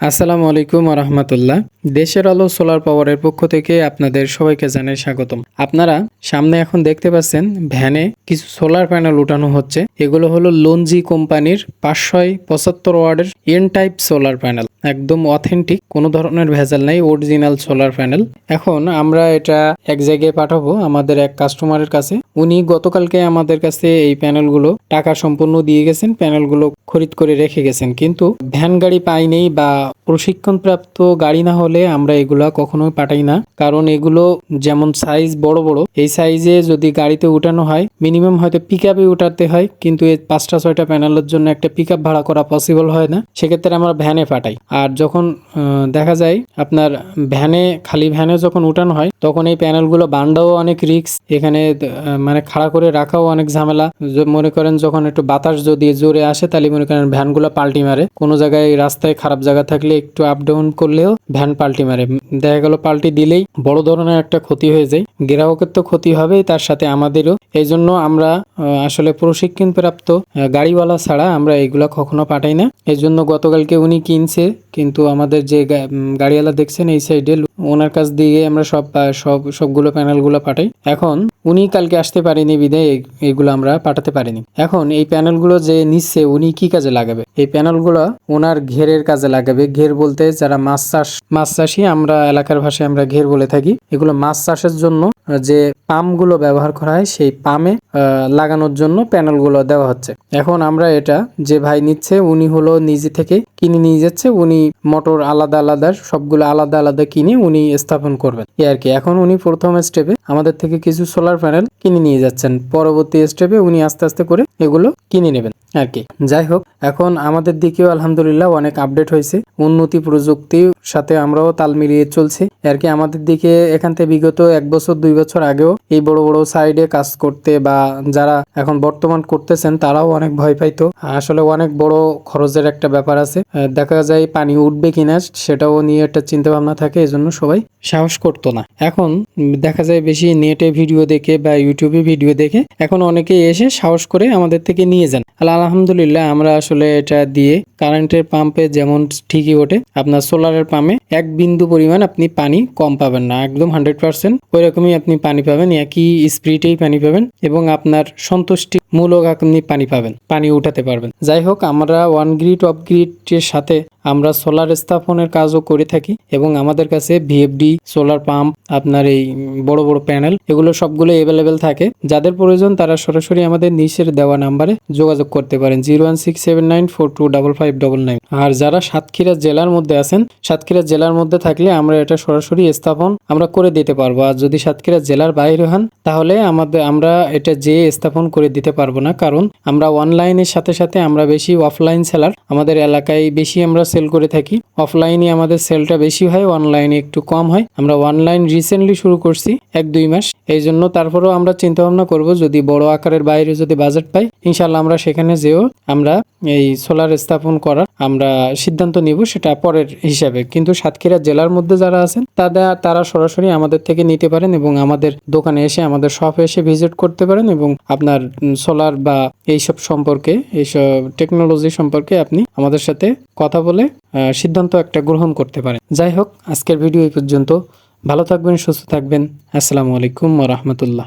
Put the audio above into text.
আসসালামু আলাইকুম রহমতুল্লাহ দেশের আলো সোলার পাওয়ারের পক্ষ থেকে আপনাদের সবাইকে জানাই স্বাগতম। আপনারা সামনে এখন দেখতে পাচ্ছেন ভ্যানে কিছু সোলার প্যানেল উঠানো হচ্ছে। এগুলো হলো লঞ্জি কোম্পানির পাঁচশয় পঁচাত্তর ওয়ার্ডের এন টাইপ সোলার প্যানেল একদম অথেন্টিক কোনো ধরনের ভেজাল নাই অরিজিনাল সোলার প্যানেল এখন আমরা এটা এক জায়গায় পাঠাবো আমাদের এক কাস্টমারের কাছে। উনি গতকালকে আমাদের কাছে এই প্যানেলগুলো টাকা সম্পূর্ণ দিয়ে গেছেন, প্যানেলগুলো খরিদ করে রেখে গেছেন। কিন্তু ভ্যান গাড়ি পাইনি বা প্রশিক্ষণপ্রাপ্ত গাড়ি না হলে আমরা এগুলা কখনোই পাঠাই না। কারণ এগুলো যেমন সাইজ বড় বড়, এই সাইজে যদি গাড়িতে উঠানো হয় মিনিমাম হয়তো পিক আপে উঠাতে হয়, কিন্তু এই পাঁচটা, ছয়টা প্যানেলের জন্য একটা পিক আপ ভাড়া করা পসিবল হয় না। সেক্ষেত্রে আমরা ভ্যানে পাঠাই। আর যখন দেখা যায় আপনার ভ্যানে, খালি ভ্যানে যখন উঠানো হয়, তখন এই প্যানেলগুলো বান্ডাও অনেক রিস্ক এখানে মানে খাড়া করে রাখাও অনেক ঝামেলা। মনে করেন যখন একটু বাতাস যদি জোরে আসে, তাহলে মনে করেন ভ্যানগুলো পাল্টি মারে। কোনো জায়গায় রাস্তায় খারাপ জায়গা থাকলে একটু আপ ডাউন করলেও ভ্যান পাল্টি মারে। দেখা গেল পাল্টি দিলেই বড় ধরনের একটা ক্ষতি হয়ে যায়। গ্রাহকের তো ক্ষতি হবেই, তার সাথে আমাদেরও। এই জন্য আমরা আসলে প্রশিক্ষণ প্রাপ্ত গাড়িওয়ালা ছাড়া আমরা এগুলা কখনো পাঠাই না। এই জন্য গতকালকে উনি কিনছে, কিন্তু আমাদের যে গাড়িওয়ালা দেখছেন এই সাইডে ওনার কাছ দিয়ে আমরা সব সব, সবগুলো প্যানেলগুলো পাঠাই। এখন উনি কালকে আসতে পারেনি এই- এইগুলো আমরা পাঠাতে পারিনি। এখন এই প্যানেলগুলো যে নিচ্ছে, উনি কি কাজে লাগাবে? এই প্যানেলগুলো ওনার ঘেরের কাজে লাগাবে। ঘের বলতে যারা মাছ চাষ, মাছ চাষি, আমরা এলাকার ভাষায় আমরা ঘের বলে থাকি। এগুলো মাছ চাষের জন্য যে পাম্পগুলো ব্যবহার করা হয়, সেই পামে লাগানোর জন্য প্যানেলগুলো দেওয়া হচ্ছে। এখন আমরা এটা যে ভাই নিচ্ছে, উনি হলো নিজে থেকে কিনে নিয়ে যাচ্ছে, উনি মোটর আলাদা আলাদা, সবগুলো আলাদা আলাদা কিনে উনি স্থাপন করবেন। আর কি, এখন উনি প্রথম স্টেপে আমাদের থেকে কিছু সোলার প্যানেল কিনে নিয়ে যাচ্ছেন। পরবর্তী স্টেপে উনি আস্তে আস্তে করে এগুলো কিনে নেবেন। আর কি, যাই হোক, এখন আমাদের দিকেও আলহামদুলিল্লাহ অনেক আপডেট হয়েছে। উন্নতি প্রযুক্তির সাথে আমরাও তাল মিলিয়ে চলছি। আর কি, আমাদের দিকে এখান থেকে বিগত এক বছর, দুই বছর আগেও এই বড় বড় সাইডে কাজ করতে বা যারা এখন বর্তমান করতেছেন, তারাও অনেক ভয় পাইতো। আসলে অনেক বড় খরচের একটা ব্যাপার আছে। দেখা যায় পানি উঠবে কিনা সেটাও নিয়ে একটা চিন্তা ভাবনা থাকে, এজন্য সবাই সাহস করতো না। এখন দেখা যায় বেশি নেটে ভিডিও দেখে বা ইউটিউবে ভিডিও দেখে এখন অনেকে এসে সাহস করে আমাদের থেকে নিয়ে যান। আলহামদুলিল্লাহ, আমরা আসলে এটা দিয়ে কারেন্টের পাম্পে যেমন ঠিকই ওঠে, আপনার সোলারের পাম্পে এক বিন্দু পরিমাণ আপনি পানি কম পাবেন না, একদম হান্ড্রেড পার্সেন্ট ওই রকমই আপনি পানি পাবেন, একই স্পিডেই পানি পাবেন এবং আপনার সন্তুষ্টি মূলক আপনি পানি পাবেন, পানি উঠাতে পারবেন। যাই হোক, আমরা ওয়ান গ্রিড অফ গ্রিডের সাথে আমরা সোলার স্থাপনের কাজও করে থাকি এবং আমাদের কাছে ভিএফডি সোলার পাম্প আপনার এই বড় বড় প্যানেল এগুলো সবগুলো অ্যাভেলেবেল থাকে। যাদের প্রয়োজন তারা সরাসরি আমাদের নিচের দেওয়া নাম্বারে যোগাযোগ করতে পারেন zero one six seven nine four two double five double nine আর যারা সাতক্ষীরা জেলার মধ্যে আছেন, সাতক্ষীরা জেলার মধ্যে থাকলে আমরা এটা সরাসরি স্থাপন আমরা করে দিতে পারব। আর যদি সাতক্ষীরা জেলার বাইরে হন, তাহলে আমাদের, আমরা এটা যে স্থাপন করে দিতে পারব না। কারণ আমরা অনলাইনের সাথে সাথে আমরা বেশি অফলাইন সেলার আমাদের এলাকায় বেশি আমরা সেল করে থাকি। অফলাইনে আমাদের সেলটা বেশি হয় অনলাইনে একটু কম হয়। আমরা অনলাইন রিসেন্টলি শুরু করছি, এক দুই মাস। এই জন্য তারপরেও আমরা চিন্তা ভাবনা করব, যদি বড় আকারের বাইরে যদি বাজেট পাই ইনশাল্লাহ আমরা সেখানে যেও আমরা এই সোলার স্থাপন করার আমরা সিদ্ধান্ত নিব সেটা পরের হিসাবে। কিন্তু সাতক্ষীরা জেলার মধ্যে যারা আছেন তারা তারা সরাসরি আমাদের থেকে নিতে পারেন এবং আমাদের দোকানে এসে, আমাদের শপে এসে ভিজিট করতে পারেন এবং আপনার সোলার বা এইসব সম্পর্কে, এইসব টেকনোলজি সম্পর্কে আপনি আমাদের সাথে কথা বলে সিদ্ধান্ত একটা গ্রহণ করতে পারেন। যাই হোক, আজকের ভিডিও এই পর্যন্ত। ভালো থাকবেন, সুস্থ থাকবেন। আসসালামু আলাইকুম রাহমাতুল্লাহ।